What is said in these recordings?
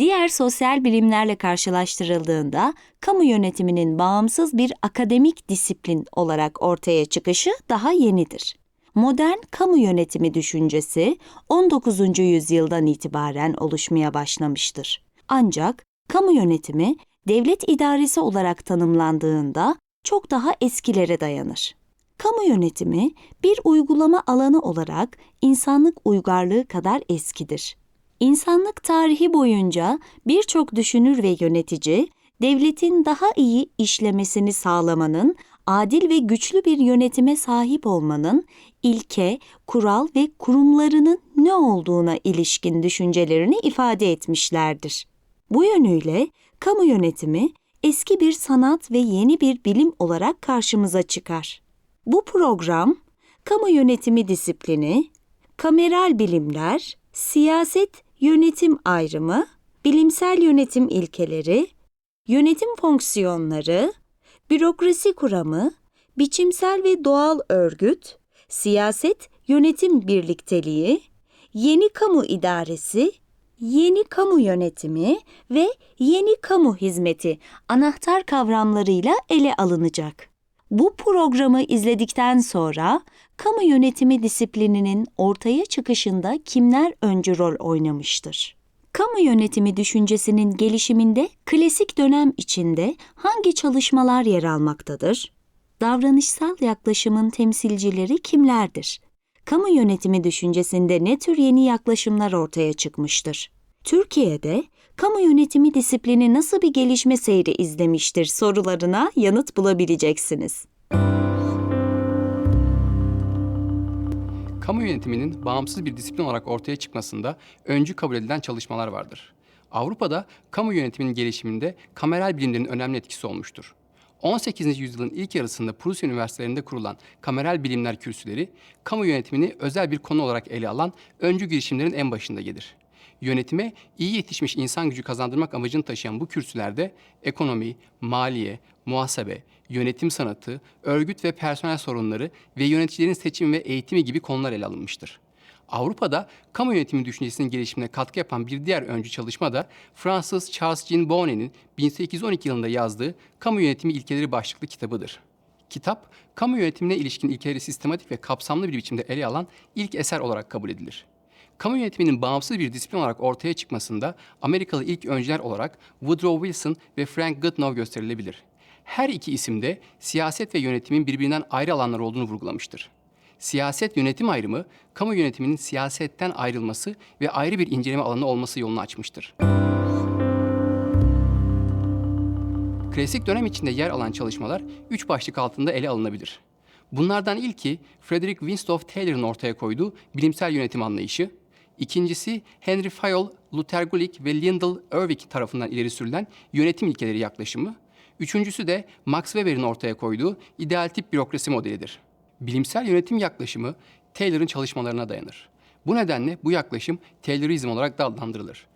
Diğer sosyal bilimlerle karşılaştırıldığında kamu yönetiminin bağımsız bir akademik disiplin olarak ortaya çıkışı daha yenidir. Modern kamu yönetimi düşüncesi 19. yüzyıldan itibaren oluşmaya başlamıştır. Ancak kamu yönetimi devlet idaresi olarak tanımlandığında çok daha eskilere dayanır. Kamu yönetimi bir uygulama alanı olarak insanlık uygarlığı kadar eskidir. İnsanlık tarihi boyunca birçok düşünür ve yönetici devletin daha iyi işlemesini sağlamanın, adil ve güçlü bir yönetime sahip olmanın ilke, kural ve kurumlarının ne olduğuna ilişkin düşüncelerini ifade etmişlerdir. Bu yönüyle kamu yönetimi eski bir sanat ve yeni bir bilim olarak karşımıza çıkar. Bu program kamu yönetimi disiplini, kameral bilimler, siyaset yönetim ayrımı, bilimsel yönetim ilkeleri, yönetim fonksiyonları, bürokrasi kuramı, biçimsel ve doğal örgüt, siyaset yönetim birlikteliği, yeni kamu idaresi, yeni kamu yönetimi ve yeni kamu hizmeti anahtar kavramlarıyla ele alınacak. Bu programı izledikten sonra kamu yönetimi disiplininin ortaya çıkışında kimler öncü rol oynamıştır? Kamu yönetimi düşüncesinin gelişiminde klasik dönem içinde hangi çalışmalar yer almaktadır? Davranışsal yaklaşımın temsilcileri kimlerdir? Kamu yönetimi düşüncesinde ne tür yeni yaklaşımlar ortaya çıkmıştır? Türkiye'de kamu yönetimi disiplini nasıl bir gelişme seyri izlemiştir sorularına yanıt bulabileceksiniz. Kamu yönetiminin bağımsız bir disiplin olarak ortaya çıkmasında öncü kabul edilen çalışmalar vardır. Avrupa'da kamu yönetiminin gelişiminde kameral bilimlerin önemli etkisi olmuştur. 18. yüzyılın ilk yarısında Prusya üniversitelerinde kurulan kameral bilimler kürsüleri, kamu yönetimini özel bir konu olarak ele alan öncü girişimlerin en başında gelir. Yönetime iyi yetişmiş insan gücü kazandırmak amacını taşıyan bu kürsülerde ekonomi, maliye, muhasebe, yönetim sanatı, örgüt ve personel sorunları ve yöneticilerin seçimi ve eğitimi gibi konular ele alınmıştır. Avrupa'da kamu yönetimi düşüncesinin gelişimine katkı yapan bir diğer öncü çalışma da Fransız Charles Jean Bonnet'in 1812 yılında yazdığı Kamu Yönetimi İlkeleri başlıklı kitabıdır. Kitap, kamu yönetimine ilişkin ilkeleri sistematik ve kapsamlı bir biçimde ele alan ilk eser olarak kabul edilir. Kamu yönetiminin bağımsız bir disiplin olarak ortaya çıkmasında Amerikalı ilk öncüler olarak Woodrow Wilson ve Frank Goodenough gösterilebilir. Her iki isim de siyaset ve yönetimin birbirinden ayrı alanlar olduğunu vurgulamıştır. Siyaset yönetim ayrımı, kamu yönetiminin siyasetten ayrılması ve ayrı bir inceleme alanı olması yolunu açmıştır. Klasik dönem içinde yer alan çalışmalar üç başlık altında ele alınabilir. Bunlardan ilki Frederick Winslow Taylor'ın ortaya koyduğu bilimsel yönetim anlayışı, ikincisi Henry Fayol, Luther Gulick ve Lyndall Irving tarafından ileri sürülen yönetim ilkeleri yaklaşımı, üçüncüsü de Max Weber'in ortaya koyduğu ideal tip bürokrasi modelidir. Bilimsel yönetim yaklaşımı Taylor'ın çalışmalarına dayanır. Bu nedenle bu yaklaşım Taylorizm olarak da adlandırılır.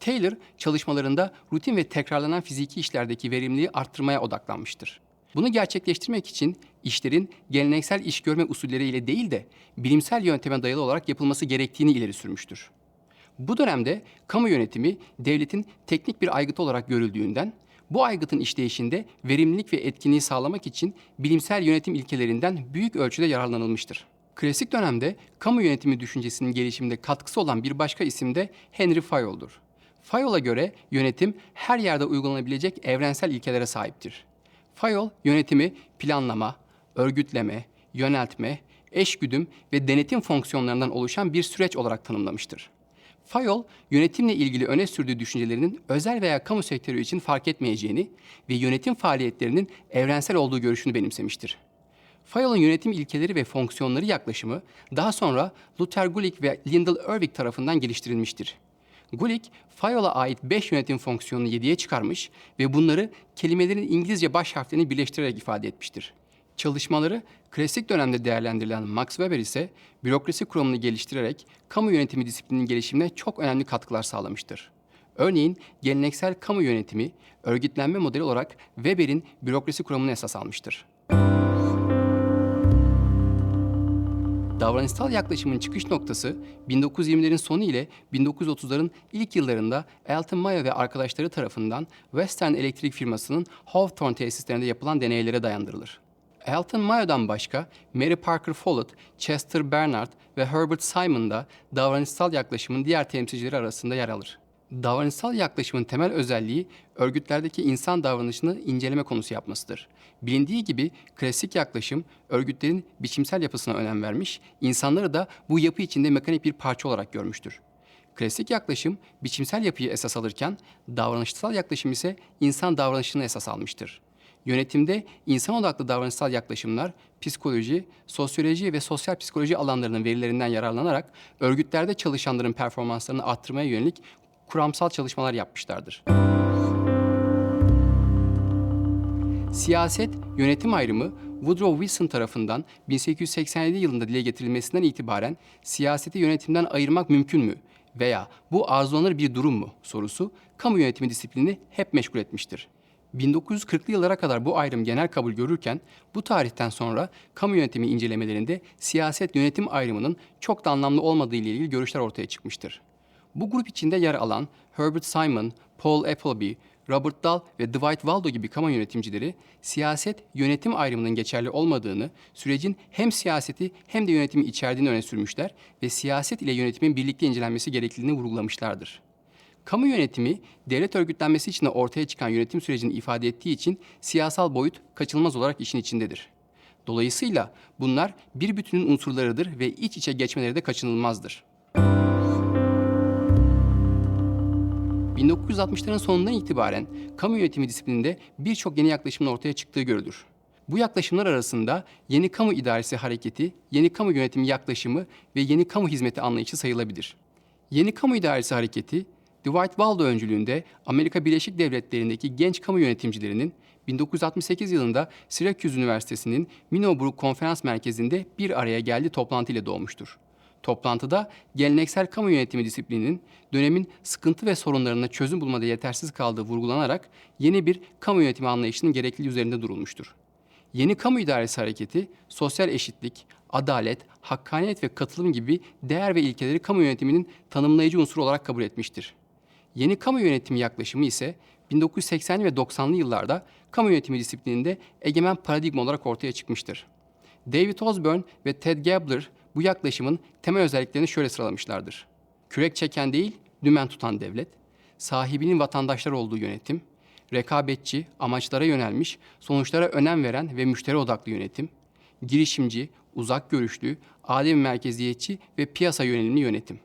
Taylor çalışmalarında rutin ve tekrarlanan fiziki işlerdeki verimliliği arttırmaya odaklanmıştır. Bunu gerçekleştirmek için işlerin geleneksel iş görme usulleriyle değil de bilimsel yönteme dayalı olarak yapılması gerektiğini ileri sürmüştür. Bu dönemde kamu yönetimi devletin teknik bir aygıtı olarak görüldüğünden bu aygıtın işleyişinde verimlilik ve etkinliği sağlamak için bilimsel yönetim ilkelerinden büyük ölçüde yararlanılmıştır. Klasik dönemde kamu yönetimi düşüncesinin gelişiminde katkısı olan bir başka isim de Henry Fayol'dur. Fayol'a göre yönetim her yerde uygulanabilecek evrensel ilkelere sahiptir. Fayol yönetimi planlama, örgütleme, yöneltme, eşgüdüm ve denetim fonksiyonlarından oluşan bir süreç olarak tanımlamıştır. Fayol, yönetimle ilgili öne sürdüğü düşüncelerinin özel veya kamu sektörü için fark etmeyeceğini ve yönetim faaliyetlerinin evrensel olduğu görüşünü benimsemiştir. Fayol'un yönetim ilkeleri ve fonksiyonları yaklaşımı daha sonra Luther Gulick ve Lyndall Irving tarafından geliştirilmiştir. Gulick, Fayol'a ait 5 yönetim fonksiyonunu 7'ye çıkarmış ve bunları kelimelerin İngilizce baş harflerini birleştirerek ifade etmiştir. Çalışmaları klasik dönemde değerlendirilen Max Weber ise bürokrasi kuramını geliştirerek kamu yönetimi disiplininin gelişimine çok önemli katkılar sağlamıştır. Örneğin geleneksel kamu yönetimi örgütlenme modeli olarak Weber'in bürokrasi kuramını esas almıştır. Davranışsal yaklaşımın çıkış noktası 1920'lerin sonu ile 1930'ların ilk yıllarında Elton Maya ve arkadaşları tarafından Western Elektrik firmasının Hawthorne tesislerinde yapılan deneylere dayandırılır. Elton Maya'dan başka Mary Parker Follett, Chester Bernard ve Herbert Simon da davranışsal yaklaşımın diğer temsilcileri arasında yer alır. Davranışsal yaklaşımın temel özelliği örgütlerdeki insan davranışını inceleme konusu yapmasıdır. Bilindiği gibi klasik yaklaşım örgütlerin biçimsel yapısına önem vermiş, insanları da bu yapı içinde mekanik bir parça olarak görmüştür. Klasik yaklaşım biçimsel yapıyı esas alırken davranışsal yaklaşım ise insan davranışını esas almıştır. Yönetimde insan odaklı davranışsal yaklaşımlar psikoloji, sosyoloji ve sosyal psikoloji alanlarının verilerinden yararlanarak örgütlerde çalışanların performanslarını arttırmaya yönelik kuramsal çalışmalar yapmışlardır. Siyaset yönetim ayrımı Woodrow Wilson tarafından 1887 yılında dile getirilmesinden itibaren siyaseti yönetimden ayırmak mümkün mü veya bu arzulanır bir durum mu sorusu kamu yönetimi disiplini hep meşgul etmiştir. 1940'lı yıllara kadar bu ayrım genel kabul görürken bu tarihten sonra kamu yönetimi incelemelerinde siyaset yönetim ayrımının çok da anlamlı olmadığı ile ilgili görüşler ortaya çıkmıştır. Bu grup içinde yer alan Herbert Simon, Paul Appleby, Robert Dahl ve Dwight Waldo gibi kamu yönetimcileri siyaset yönetim ayrımının geçerli olmadığını, sürecin hem siyaseti hem de yönetimi içerdiğini öne sürmüşler ve siyaset ile yönetimin birlikte incelenmesi gerekliliğini vurgulamışlardır. Kamu yönetimi, devlet örgütlenmesi için ortaya çıkan yönetim sürecini ifade ettiği için siyasal boyut kaçınılmaz olarak işin içindedir. Dolayısıyla bunlar bir bütünün unsurlarıdır ve iç içe geçmeleri de kaçınılmazdır. 1960'ların sonundan itibaren kamu yönetimi disiplininde birçok yeni yaklaşımın ortaya çıktığı görülür. Bu yaklaşımlar arasında yeni kamu idaresi hareketi, yeni kamu yönetimi yaklaşımı ve yeni kamu hizmeti anlayışı sayılabilir. Yeni kamu idaresi hareketi, Dwight Waldo öncülüğünde Amerika Birleşik Devletleri'ndeki genç kamu yönetimcilerinin 1968 yılında Syracuse Üniversitesi'nin Minobrook Konferans Merkezi'nde bir araya geldiği toplantı ile doğmuştur. Toplantıda geleneksel kamu yönetimi disiplininin dönemin sıkıntı ve sorunlarına çözüm bulmada yetersiz kaldığı vurgulanarak yeni bir kamu yönetimi anlayışının gerekliliği üzerinde durulmuştur. Yeni kamu idaresi hareketi, sosyal eşitlik, adalet, hakkaniyet ve katılım gibi değer ve ilkeleri kamu yönetiminin tanımlayıcı unsuru olarak kabul etmiştir. Yeni kamu yönetimi yaklaşımı ise 1980'li ve 90'lı yıllarda kamu yönetimi disiplininde egemen paradigma olarak ortaya çıkmıştır. David Osborne ve Ted Gabler bu yaklaşımın temel özelliklerini şöyle sıralamışlardır. Kürek çeken değil, dümen tutan devlet, sahibinin vatandaşlar olduğu yönetim, rekabetçi, amaçlara yönelmiş, sonuçlara önem veren ve müşteri odaklı yönetim, girişimci, uzak görüşlü, adem merkeziyetçi ve piyasa yönelimli yönetim.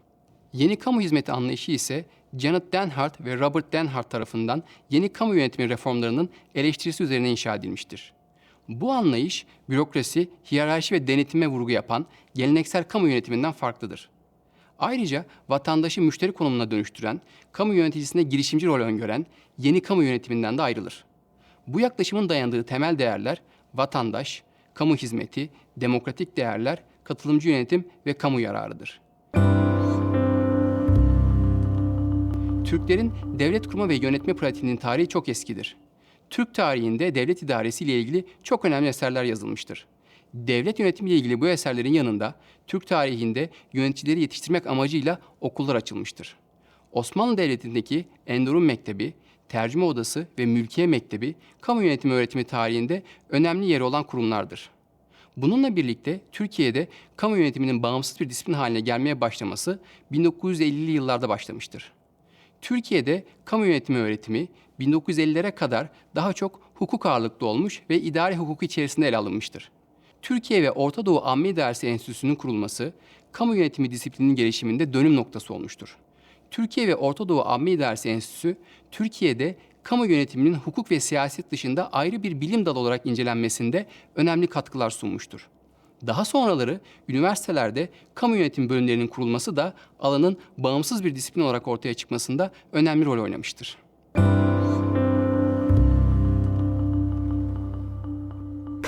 Yeni kamu hizmeti anlayışı ise Janet Denhart ve Robert Denhart tarafından yeni kamu yönetimi reformlarının eleştirisi üzerine inşa edilmiştir. Bu anlayış bürokrasi, hiyerarşi ve denetime vurgu yapan geleneksel kamu yönetiminden farklıdır. Ayrıca vatandaşı müşteri konumuna dönüştüren, kamu yöneticisine girişimci rol öngören yeni kamu yönetiminden de ayrılır. Bu yaklaşımın dayandığı temel değerler vatandaş, kamu hizmeti, demokratik değerler, katılımcı yönetim ve kamu yararıdır. Türklerin devlet kurma ve yönetme pratiğinin tarihi çok eskidir. Türk tarihinde devlet idaresi ile ilgili çok önemli eserler yazılmıştır. Devlet yönetimi ile ilgili bu eserlerin yanında Türk tarihinde yöneticileri yetiştirmek amacıyla okullar açılmıştır. Osmanlı Devleti'ndeki Enderun Mektebi, Tercüme Odası ve Mülkiye Mektebi kamu yönetimi öğretimi tarihinde önemli yeri olan kurumlardır. Bununla birlikte Türkiye'de kamu yönetiminin bağımsız bir disiplin haline gelmeye başlaması 1950'li yıllarda başlamıştır. Türkiye'de kamu yönetimi öğretimi 1950'lere kadar daha çok hukuk ağırlıklı olmuş ve idari hukuk içerisinde ele alınmıştır. Türkiye ve Orta Doğu Amme İdaresi Enstitüsü'nün kurulması, kamu yönetimi disiplininin gelişiminde dönüm noktası olmuştur. Türkiye ve Orta Doğu Amme İdaresi Enstitüsü, Türkiye'de kamu yönetiminin hukuk ve siyaset dışında ayrı bir bilim dalı olarak incelenmesinde önemli katkılar sunmuştur. Daha sonraları üniversitelerde kamu yönetim bölümlerinin kurulması da alanın bağımsız bir disiplin olarak ortaya çıkmasında önemli rol oynamıştır.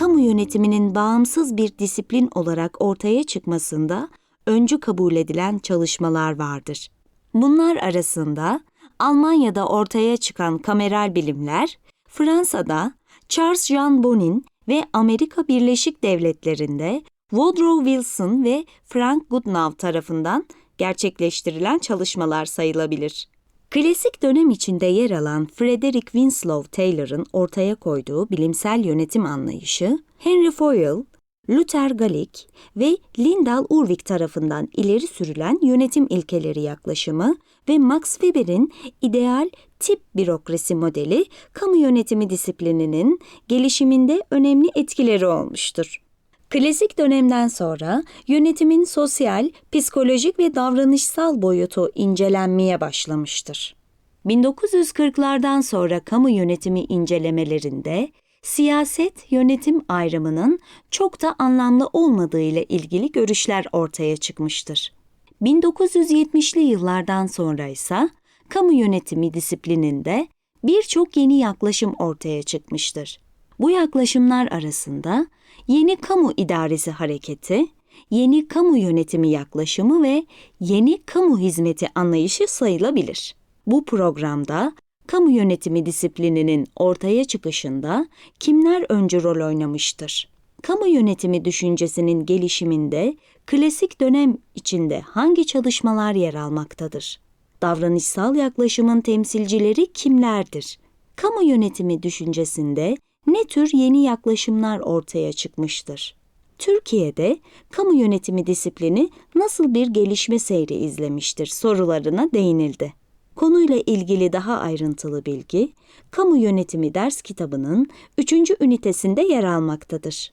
kamu yönetiminin bağımsız bir disiplin olarak ortaya çıkmasında öncü kabul edilen çalışmalar vardır. Bunlar arasında Almanya'da ortaya çıkan kameral bilimler, Fransa'da Charles Jean Bonnin ve Amerika Birleşik Devletleri'nde Woodrow Wilson ve Frank Goodenough tarafından gerçekleştirilen çalışmalar sayılabilir. Klasik dönem içinde yer alan Frederick Winslow Taylor'ın ortaya koyduğu bilimsel yönetim anlayışı, Henry Fayol, Luther Gallick ve Lindal Urwig tarafından ileri sürülen yönetim ilkeleri yaklaşımı ve Max Weber'in ideal tip bürokrasi modeli kamu yönetimi disiplininin gelişiminde önemli etkileri olmuştur. Klasik dönemden sonra yönetimin sosyal, psikolojik ve davranışsal boyutu incelenmeye başlamıştır. 1940'lardan sonra kamu yönetimi incelemelerinde siyaset yönetim ayrımının çok da anlamlı olmadığı ile ilgili görüşler ortaya çıkmıştır. 1970'li yıllardan sonra ise kamu yönetimi disiplininde birçok yeni yaklaşım ortaya çıkmıştır. Bu yaklaşımlar arasında yeni kamu idaresi hareketi, yeni kamu yönetimi yaklaşımı ve yeni kamu hizmeti anlayışı sayılabilir. Bu programda kamu yönetimi disiplininin ortaya çıkışında kimler öncü rol oynamıştır? Kamu yönetimi düşüncesinin gelişiminde klasik dönem içinde hangi çalışmalar yer almaktadır? Davranışsal yaklaşımın temsilcileri kimlerdir? Kamu yönetimi düşüncesinde ne tür yeni yaklaşımlar ortaya çıkmıştır? Türkiye'de kamu yönetimi disiplini nasıl bir gelişme seyri izlemiştir sorularına değinildi. Konuyla ilgili daha ayrıntılı bilgi, Kamu Yönetimi ders kitabının 3. ünitesinde yer almaktadır.